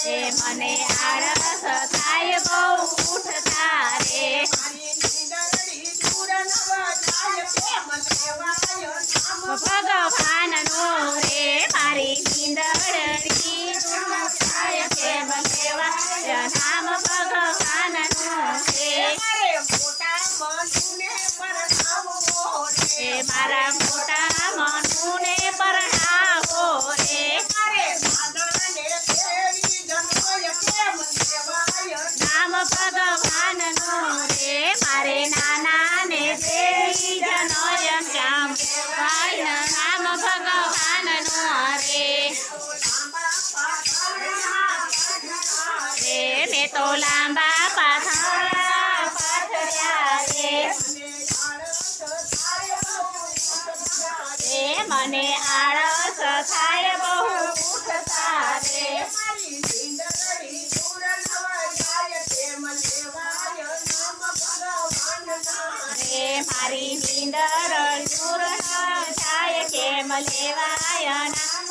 છે મને આળસ થાય બહુ ઉઠતા રે. ભગવાન નો રે, મારી નીંદડી થાય છે નામ ભગવાન નો રે. મારા મોટા મનુને પરણાવો તો લાંબા પાથરા પાથર્યા રે. મને આળસ થાય બહુ ઉઠતા રે. રે મારી નીંદર દૂર ન જાય કેમ લેવાય નામ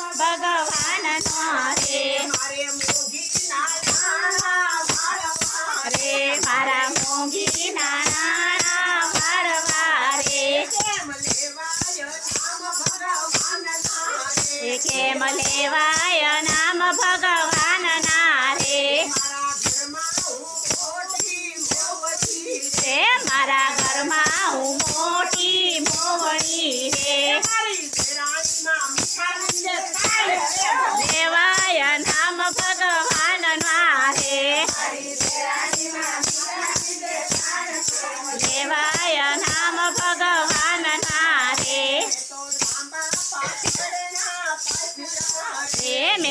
કેમ લેવાય નામ ભગવાન?